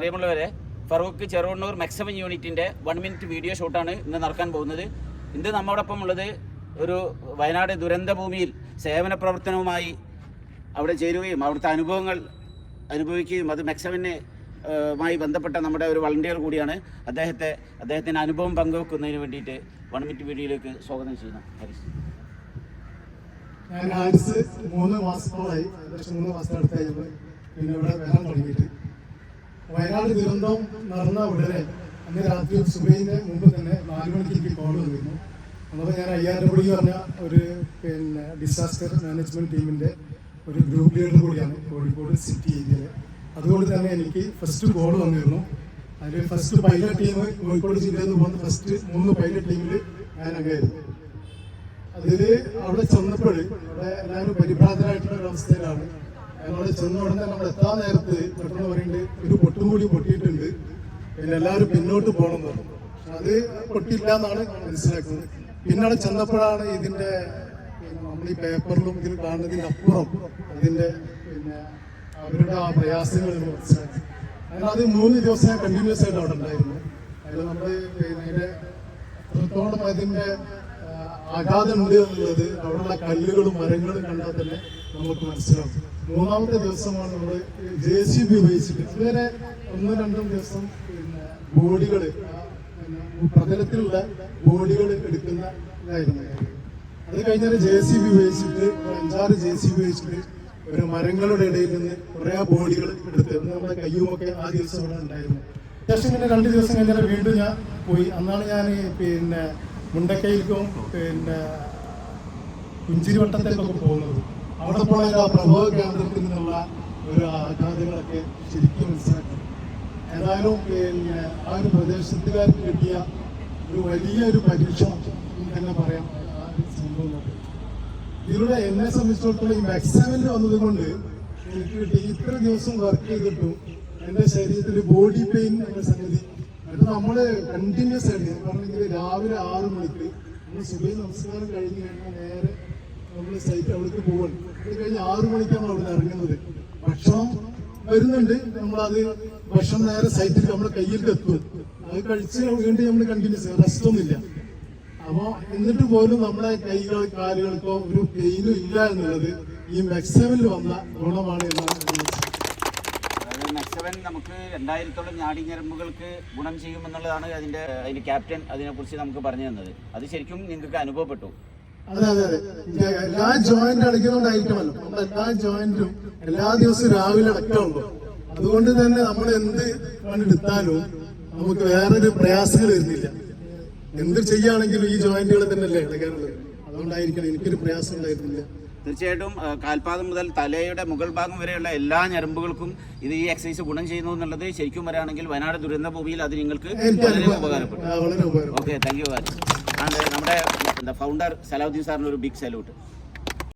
പ്രിയമുള്ളവരെ ഫറൂഖ് ചെറുവണ്ണൂർ മാക്സിമം യൂണിറ്റിന്റെ one minute video ഷൂട്ടാണ് ഇന്ന് നടക്കാൻ പോകുന്നത്. ഇന്ന് നമ്മോടൊപ്പം ഉള്ളത് ഒരു വയനാട് ദുരന്തഭൂമിയിൽ സേവന പ്രവർത്തനവുമായി അവിടെ ചേരുകയും അവിടുത്തെ അനുഭവങ്ങൾ അനുഭവിക്കുകയും അത് മെക്സവിന് മായി ബന്ധപ്പെട്ട നമ്മുടെ ഒരു വളണ്ടിയർ കൂടിയാണ്. അദ്ദേഹത്തെ അദ്ദേഹത്തിന്റെ അനുഭവം പങ്കുവെക്കുന്നതിന് വേണ്ടിയിട്ട് വൺ മിനിറ്റ് വീഡിയോയിലേക്ക് സ്വാഗതം ചെയ്യുന്നു. ഹരീഷ്. ഞാൻ ഹാരിസ് മൂന്ന് മാസത്തോളായി ഏകദേശം മൂന്ന് മാസത്തിനടുത്തായി അടുത്തായി പിന്നെ ഇവിടെ വരാൻ തുടങ്ങിയിട്ട്. വയനാട് ദുരന്തം നടന്ന ഉടനെ അന്ന് രാത്രി സുബൈന്റെ മുമ്പ് തന്നെ നാല് മണിക്ക് എനിക്ക് കോൾ വന്നിരുന്നു. അപ്പോൾ ഞാൻ അയ്യായിരപ്പടി പറഞ്ഞ ഒരു പിന്നെ ഡിസാസ്റ്റർ മാനേജ്മെന്റ് ടീമിന്റെ ഒരു ഗ്രൂപ്പ് ലീഡർ കൂടിയാണ് കോഴിക്കോട് സിറ്റി ഏരിയയിൽ അതുകൊണ്ട് തന്നെ എനിക്ക് ഫസ്റ്റ് കോൾ വന്നിരുന്നു. അതിൽ ഫസ്റ്റ് പൈലറ്റ് ടീം കോഴിക്കോട് ജില്ലയിൽ നിന്ന് പോകുന്ന ഫസ്റ്റ് മൂന്ന് പൈലറ്റ് ടീമിൽ ഞാൻ അങ്ങായിരുന്നു അതിൽ അവിടെ ചെന്നപ്പോൾ അവിടെ എല്ലാവരും പരിഭ്രാന്തരായിട്ടുള്ള ഒരു അവസ്ഥയിലാണ്. ഞങ്ങളവിടെ ചെന്ന ഉടനെ നമ്മൾ എത്താൻ നേരത്ത് പെട്ടെന്ന് പറയുന്നുണ്ട് ഒരു പൊട്ടും കൂടി പൊട്ടിയിട്ടുണ്ട്. പിന്നെ എല്ലാവരും പിന്നോട്ട് പോകണം എന്ന് പറഞ്ഞു. അത് പൊട്ടിയില്ല എന്നാണ് മനസ്സിലാക്കുന്നത്. പിന്നെ അവിടെ ചെന്നപ്പോഴാണ് ഇതിന്റെ നമ്മൾ ഈ പേപ്പറിലും ഇതിൽ കാണുന്നതിന് അപ്പുറം ഇതിന്റെ പിന്നെ അവരുടെ ആ പ്രയാസങ്ങൾ മനസ്സിലാക്കി അത് മൂന്ന് ദിവസം കണ്ടിന്യൂസ് ആയിട്ട് അവിടെ ഉണ്ടായിരുന്നു. അതിൽ നമ്മൾ പിന്നെ അതിന്റെ അതിന്റെ ആഘാതം ഉണ്ട് എന്നുള്ളത്. അവിടെയുള്ള കല്ലുകളും മരങ്ങളും കണ്ടാൽ തന്നെ നമുക്ക് മനസ്സിലാവും. മൂന്നാമത്തെ ദിവസമാണ് നമ്മൾ ജെ സി ബി ഉപയോഗിച്ചിട്ട്. ഇതുവരെ ഒന്നും രണ്ടും ദിവസം പിന്നെ ബോഡികൾ പ്രതലത്തിലുള്ള ബോഡികൾ എടുക്കുന്ന ഇതായിരുന്നു. അത് കഴിഞ്ഞാൽ ജെ സി ബി ഉപയോഗിച്ചിട്ട് അഞ്ചാറ് ജെ സി ബി ഉപയോഗിച്ചിട്ട് ഒരു മരങ്ങളുടെ ഇടയിൽ നിന്ന് കുറേ ബോഡികൾ എടുത്ത് നമ്മുടെ കയ്യുമൊക്കെ ആ ദിവസം ഇവിടെ ഉണ്ടായിരുന്നു. അത്യാവശ്യം ഇങ്ങനെ രണ്ട് ദിവസം കഴിഞ്ഞാൽ വീണ്ടും ഞാൻ പോയി. അന്നാണ് ഞാൻ പിന്നെ മുണ്ടക്കയിലേക്കും പിന്നെ പുഞ്ചിരിവട്ടത്തേക്കൊക്കെ പോകുന്നത്. അവിടെ പോയ പ്രഭവ കേന്ദ്രത്തിൽ നിന്നുള്ള ഒരു ആഘാതങ്ങളൊക്കെ ശരിക്കും മനസ്സിലാക്കി. ഏതായാലും പിന്നെ ആ ഒരു പ്രദേശത്തുകാർക്ക് കിട്ടിയ ഒരു വലിയൊരു പരീക്ഷ എന്ന് തന്നെ പറയാം. ആ ഒരു സംഭവം. കൊണ്ട്. ഇതിലൂടെ എന്നെ സംബന്ധിച്ചിടത്തോളം ഈ മാക്സിമിൽ വന്നത് കൊണ്ട് എനിക്ക് കിട്ടി. ഇത്ര ദിവസം വർക്ക് ചെയ്തിട്ടും എന്റെ ശരീരത്തിൽ ബോഡി പെയിൻ എന്ന സംഗതി അത് നമ്മൾ കണ്ടിന്യൂസ് ആയിട്ട് പറഞ്ഞെങ്കിൽ രാവിലെ ആറ് മണിക്ക് നമ്മൾ സുബൈ നമസ്കാരം കഴിഞ്ഞ് കഴിഞ്ഞാൽ നേരെ നമ്മൾ സൈറ്റ് അവിടേക്ക് പോവാണ്. അത് കഴിഞ്ഞ് ആറു മണിക്കാണ് അവിടെ നിന്ന് ഇറങ്ങുന്നത്. ഭക്ഷണം വരുന്നുണ്ട്. നമ്മളത് ഭക്ഷണം നേരെ സൈറ്റിൽ നമ്മുടെ കയ്യിൽ എത്തും. അത് കഴിച്ച് വീണ്ടും നമ്മൾ കണ്ടിന്യൂസ് റെസ്റ്റ് ഒന്നുമില്ല അപ്പോൾ എന്നിട്ട് പോലും നമ്മുടെ കൈകൾ കാലുകൾക്കോ ഒരു പെയിനും ഇല്ല എന്നുള്ളത് ഈ മെക്സവനിൽ വന്ന ഗുണമാണ് എന്നാണ് മെക്സവൻ നമുക്ക് രണ്ടായിരത്തോളം ഞാടിഞ്ഞരമ്പുകൾക്ക് ഗുണം ചെയ്യുമെന്നുള്ളതാണ് അതിന്റെ അതിന്റെ ക്യാപ്റ്റൻ അതിനെക്കുറിച്ച് നമുക്ക് പറഞ്ഞു തന്നത്. അത് ശരിക്കും നിങ്ങൾക്ക് അനുഭവപ്പെട്ടു. അതെ അതെ അതെ. എല്ലാ ജോയിന്റ് അടയ്ക്കുന്നതുകൊണ്ടായിരിക്കുമല്ലോ നമ്മുടെ എല്ലാ ജോയിന്റും എല്ലാ ദിവസവും രാവിലെ അടക്കമുണ്ടോ അതുകൊണ്ട് തന്നെ നമ്മൾ എന്ത് എടുത്താലും നമുക്ക് വേറൊരു പ്രയാസങ്ങൾ വരുന്നില്ല. എന്ത് ചെയ്യുകയാണെങ്കിലും ഈ ജോയിന്റുകൾ തന്നെയല്ലേ അടയ്ക്കാനുള്ളത് അതുകൊണ്ടായിരിക്കണം എനിക്കൊരു പ്രയാസം ഉണ്ടായിരുന്നില്ല. തീർച്ചയായിട്ടും കാൽപാദം മുതൽ തലയുടെ മുകൾ ഭാഗം വരെയുള്ള എല്ലാ ഞരമ്പുകൾക്കും ഇത് ഈ എക്സസൈസ് ഗുണം ചെയ്യുന്നു എന്നുള്ളത് ശരിക്കും വരാണെങ്കിൽ വയനാട് ദുരന്ത ഭൂമിയിൽ അത് നിങ്ങൾക്ക് വളരെ ഉപകാരപ്പെട്ടു. ഓക്കെ താങ്ക് യു നമ്മുടെ എന്താ ഫൗണ്ടർ സലാഹുദ്ദീൻ സാറിന് ഒരു ബിഗ് സല്യൂട്ട്